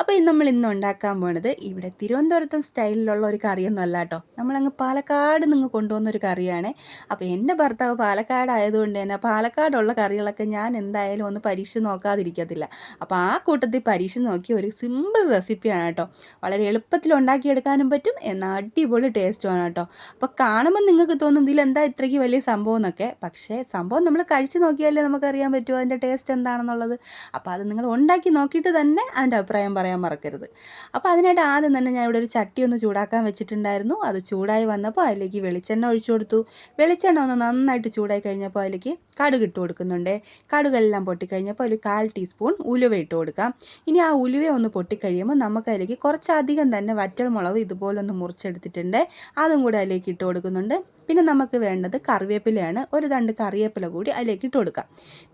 അപ്പോൾ നമ്മൾ ഇന്ന് ഉണ്ടാക്കാൻ പോണത് ഇവിടെ തിരുവനന്തപുരത്തും സ്റ്റൈലിലുള്ള ഒരു കറിയൊന്നും അല്ല കേട്ടോ നമ്മളങ്ങ് പാലക്കാട് നിന്ന് കൊണ്ടുവന്ന ഒരു കറിയാണ്. അപ്പോൾ എന്റെ ഭർത്താവ് പാലക്കാട് ആയതുകൊണ്ട് തന്നെ പാലക്കാടുള്ള കറികളൊക്കെ ഞാൻ എന്തായാലും ഒന്ന് പരീക്ഷിച്ച് നോക്കാതിരിക്കത്തില്ല. അപ്പോൾ ആ കൂട്ടത്തിൽ പരീക്ഷിച്ച് നോക്കിയ ഒരു സിമ്പിൾ റെസിപ്പിയാണ് കേട്ടോ വളരെ എളുപ്പത്തിൽ ഉണ്ടാക്കിയെടുക്കാനും പറ്റും. എന്നാൽ അടിപൊളി ടേസ്റ്റുമാണ് കേട്ടോ അപ്പോൾ കാണുമ്പോൾ നിങ്ങൾക്ക് തോന്നും ഇതിൽ എന്താ ഇത്രയ്ക്ക് വലിയ സംഭവം എന്നൊക്കെ. പക്ഷേ സംഭവം നമ്മൾ കഴിച്ച് നോക്കിയാലേ നമുക്കറിയാൻ പറ്റുമോ അതിന്റെ ടേസ്റ്റ് എന്താണെന്നുള്ളത്. അപ്പോൾ അത് നിങ്ങൾ ഉണ്ടാക്കി നോക്കിയിട്ട് തന്നെ അതിന്റെ അഭിപ്രായം പറയാൻ മറക്കരുത്. അപ്പോൾ അതിനായിട്ട് ആദ്യം തന്നെ ഞാൻ ഇവിടെ ഒരു ചട്ടി ഒന്ന് ചൂടാക്കാൻ വെച്ചിട്ടുണ്ടായിരുന്നു. അത് ചൂടായി വന്നപ്പോൾ അതിലേക്ക് വെളിച്ചെണ്ണ ഒഴിച്ചു കൊടുത്തു. വെളിച്ചെണ്ണ ഒന്ന് നന്നായിട്ട് ചൂടായി കഴിഞ്ഞപ്പോൾ അതിലേക്ക് കടുക് ഇട്ട് കൊടുക്കുന്നുണ്ട്. കടുകെല്ലാം പൊട്ടിക്കഴിഞ്ഞപ്പോൾ ഒരു കാൽ ടീസ്പൂൺ ഉലുവ ഇട്ട് കൊടുക്കാം. ഇനി ആ ഉലുവ ഒന്ന് പൊട്ടിക്കഴിയുമ്പോൾ നമുക്ക് അതിലേക്ക് കുറച്ചധികം തന്നെ വറ്റൽ മുളക് ഇതുപോലൊന്ന് മുറിച്ചെടുത്തിട്ടുണ്ട്. അതും കൂടെ അതിലേക്ക് ഇട്ട് കൊടുക്കുന്നുണ്ട്. പിന്നെ നമുക്ക് വേണ്ടത് കറിവേപ്പിലയാണ്. ഒരു തണ്ട് കറിവേപ്പില കൂടി അതിലേക്ക് ഇട്ട് കൊടുക്കാം.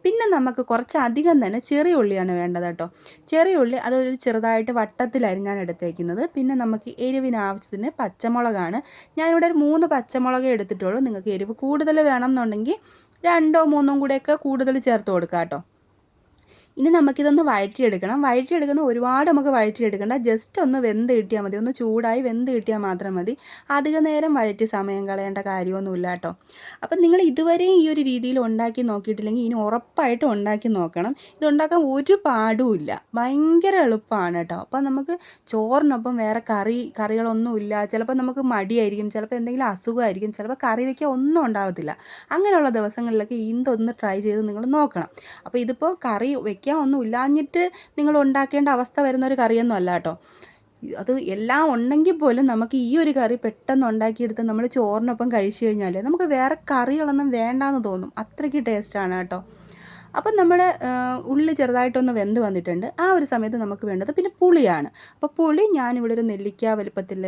പിന്നെ നമുക്ക് കുറച്ചധികം തന്നെ ചെറിയ ഉള്ളിയാണ് വേണ്ടത് കേട്ടോ. ചെറിയ ഉള്ളി അതൊരു ചെറുതായിട്ട് വട്ടത്തിലരിഞ്ഞാണ് എടുത്തേക്കുന്നത്. പിന്നെ നമുക്ക് എരിവിന് ആവശ്യത്തിന് പച്ചമുളകാണ്. ഞാനിവിടെ ഒരു മൂന്ന് പച്ചമുളകേ എടുത്തിട്ടുള്ളൂ. നിങ്ങൾക്ക് എരിവ് കൂടുതൽ വേണം എന്നുണ്ടെങ്കിൽ രണ്ടോ മൂന്നോ കൂടെയൊക്കെ കൂടുതൽ ചേർത്ത് കൊടുക്കാം കേട്ടോ. ഇനി നമുക്കിതൊന്ന് വഴറ്റിയെടുക്കണം. വഴറ്റിയെടുക്കുന്ന ഒരുപാട് നമുക്ക് വഴറ്റിയെടുക്കണ്ട. ജസ്റ്റ് ഒന്ന് വെന്ത് കിട്ടിയാൽ മതി. ഒന്ന് ചൂടായി വെന്ത് കിട്ടിയാൽ മാത്രം മതി. അധിക നേരം വഴറ്റി സമയം കളയേണ്ട കാര്യമൊന്നുമില്ല കേട്ടോ. അപ്പം നിങ്ങൾ ഇതുവരെയും ഈ ഒരു രീതിയിൽ ഉണ്ടാക്കി നോക്കിയിട്ടില്ലെങ്കിൽ ഇനി ഉറപ്പായിട്ടും ഉണ്ടാക്കി നോക്കണം. ഇതുണ്ടാക്കാൻ ഒരു പാടുമില്ല ഭയങ്കര എളുപ്പമാണ് കേട്ടോ. അപ്പം നമുക്ക് ചോറിനൊപ്പം വേറെ കറി കറികളൊന്നുമില്ല. ചിലപ്പോൾ നമുക്ക് മടിയായിരിക്കും. ചിലപ്പോൾ എന്തെങ്കിലും അസുഖമായിരിക്കും. ചിലപ്പോൾ കറി വയ്ക്കാൻ ഒന്നും ഉണ്ടാകത്തില്ല അങ്ങനെയുള്ള ദിവസങ്ങളിലൊക്കെ ഇതൊന്ന് ട്രൈ ചെയ്ത് നിങ്ങൾ നോക്കണം. അപ്പോൾ ഇതിപ്പോൾ കറി വെക്കാൻ ഒന്നും ഇല്ലാഞ്ഞിട്ട് നിങ്ങൾ ഉണ്ടാക്കേണ്ട അവസ്ഥ വരുന്ന ഒരു കറിയൊന്നും അല്ല കേട്ടോ. അത് എല്ലാം ഉണ്ടെങ്കിൽ പോലും നമുക്ക് ഈ ഒരു കറി പെട്ടെന്ന് ഉണ്ടാക്കിയെടുത്ത് നമ്മൾ ചോറിനൊപ്പം കഴിച്ചു കഴിഞ്ഞാൽ നമുക്ക് വേറെ കറികളൊന്നും വേണ്ടാന്ന് തോന്നും. അത്രയ്ക്ക് ടേസ്റ്റാണ് കേട്ടോ. അപ്പം നമ്മുടെ ഉള്ളി ചെറുതായിട്ടൊന്ന് വെന്ത് വന്നിട്ടുണ്ട്. ആ ഒരു സമയത്ത് നമുക്ക് വേണ്ടത് പിന്നെ പുളിയാണ്. അപ്പോൾ പുളി ഞാനിവിടെ ഒരു നെല്ലിക്ക വലുപ്പത്തിൽ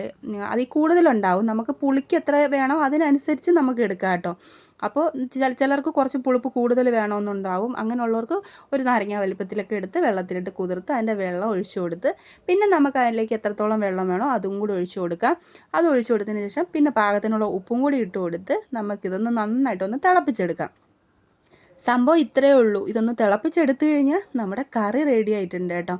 അതിൽ കൂടുതലുണ്ടാവും. നമുക്ക് പുളിക്ക് എത്ര വേണോ അതിനനുസരിച്ച് നമുക്ക് എടുക്കാം കേട്ടോ. അപ്പോൾ ചിലർക്ക് കുറച്ച് പുളിപ്പ് കൂടുതൽ വേണമെന്നുണ്ടാവും. അങ്ങനെയുള്ളവർക്ക് ഒരു നാരങ്ങ വലുപ്പത്തിലൊക്കെ എടുത്ത് വെള്ളത്തിലിട്ട് കുതിർത്ത് അതിന്റെ വെള്ളം ഒഴിച്ചു കൊടുത്ത് പിന്നെ നമുക്ക് അതിലേക്ക് എത്രത്തോളം വെള്ളം വേണോ അതും കൂടി ഒഴിച്ചു കൊടുക്കാം. അത് ഒഴിച്ചു കൊടുത്തതിന് ശേഷം പിന്നെ പാകത്തിനുള്ള ഉപ്പും കൂടി ഇട്ട് കൊടുത്ത് നമുക്കിതൊന്ന് നന്നായിട്ടൊന്ന് തിളപ്പിച്ചെടുക്കാം. സംഭവം ഇത്രയേ ഉള്ളൂ. ഇതൊന്ന് തിളപ്പിച്ചെടുത്തു കഴിഞ്ഞാൽ നമ്മുടെ കറി റെഡി ആയിട്ടുണ്ട് കേട്ടോ.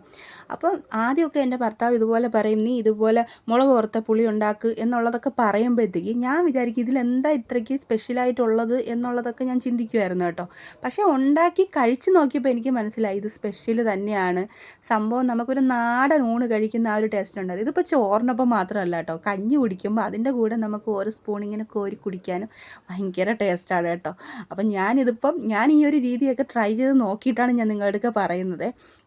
അപ്പം ആദ്യമൊക്കെ എന്റെ ഭർത്താവ് ഇതുപോലെ പറയും നീ ഇതുപോലെ മുളക് ഓർത്ത പുളി ഉണ്ടാക്ക് എന്നുള്ളതൊക്കെ പറയുമ്പോഴത്തേക്ക് ഞാൻ വിചാരിക്കും ഇതിലെന്താ ഇത്രയ്ക്ക് സ്പെഷ്യലായിട്ടുള്ളത് എന്നുള്ളതൊക്കെ ഞാൻ ചിന്തിക്കുമായിരുന്നു കേട്ടോ. പക്ഷേ ഉണ്ടാക്കി കഴിച്ച് നോക്കിയപ്പോൾ എനിക്ക് മനസ്സിലായി ഇത് സ്പെഷ്യൽ തന്നെയാണ്. സംഭവം നമുക്കൊരു നാടൻ ഊണ് കഴിക്കുന്ന ആ ഒരു ടേസ്റ്റ് ഉണ്ട് ഇതിപ്പോൾ ചോറിനൊപ്പം മാത്രമല്ല കേട്ടോ. കഞ്ഞി കുടിക്കുമ്പോൾ അതിന്റെ കൂടെ നമുക്ക് ഓരോ സ്പൂണിങ്ങനെ കോരി കുടിക്കാനും ഭയങ്കര ടേസ്റ്റാണ് കേട്ടോ. അപ്പം ഞാനിതിപ്പം ഞാൻ ഞാൻ ഈ ഒരു രീതിയൊക്കെ ട്രൈ ചെയ്ത് നോക്കിയിട്ടാണ് ഞാൻ നിങ്ങളുടെ അടുക്ക പറയുന്നത്.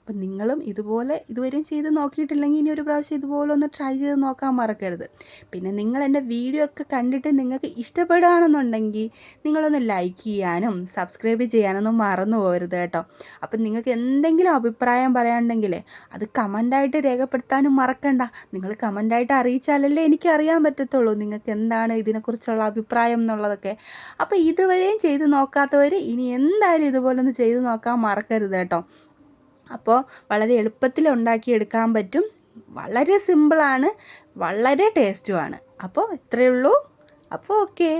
അപ്പം നിങ്ങളും ഇതുപോലെ ഇതുവരെയും ചെയ്ത് നോക്കിയിട്ടില്ലെങ്കിൽ ഇനി ഒരു പ്രാവശ്യം ഇതുപോലെ ഒന്ന് ട്രൈ ചെയ്ത് നോക്കാൻ മറക്കരുത്. പിന്നെ നിങ്ങൾ എന്റെ വീഡിയോ ഒക്കെ കണ്ടിട്ട് നിങ്ങൾക്ക് ഇഷ്ടപ്പെടുകയാണെന്നുണ്ടെങ്കിൽ നിങ്ങളൊന്ന് ലൈക്ക് ചെയ്യാനും സബ്സ്ക്രൈബ് ചെയ്യാനൊന്നും മറന്നു പോകരുത് കേട്ടോ. അപ്പം നിങ്ങൾക്ക് എന്തെങ്കിലും അഭിപ്രായം പറയാനുണ്ടെങ്കിൽ അത് കമന്റായിട്ട് രേഖപ്പെടുത്താനും മറക്കണ്ട. നിങ്ങൾ കമന്റായിട്ട് അറിയിച്ചാലല്ലേ എനിക്ക് അറിയാൻ പറ്റത്തുള്ളൂ നിങ്ങൾക്ക് എന്താണ് ഇതിനെക്കുറിച്ചുള്ള അഭിപ്രായം എന്നുള്ളതൊക്കെ. അപ്പോൾ ഇതുവരെയും ചെയ്ത് നോക്കാത്തവർ ഇനി എന്തായാലും ഇതുപോലെ ഒന്ന് ചെയ്ത് നോക്കാൻ മറക്കരുത് കേട്ടോ. അപ്പോൾ വളരെ എളുപ്പത്തിൽ ഉണ്ടാക്കിയെടുക്കാൻ പറ്റും. വളരെ സിമ്പിളാണ് വളരെ ടേസ്റ്റുമാണ് അപ്പോൾ ഇത്രയേ ഉള്ളൂ. അപ്പോൾ ഓക്കേ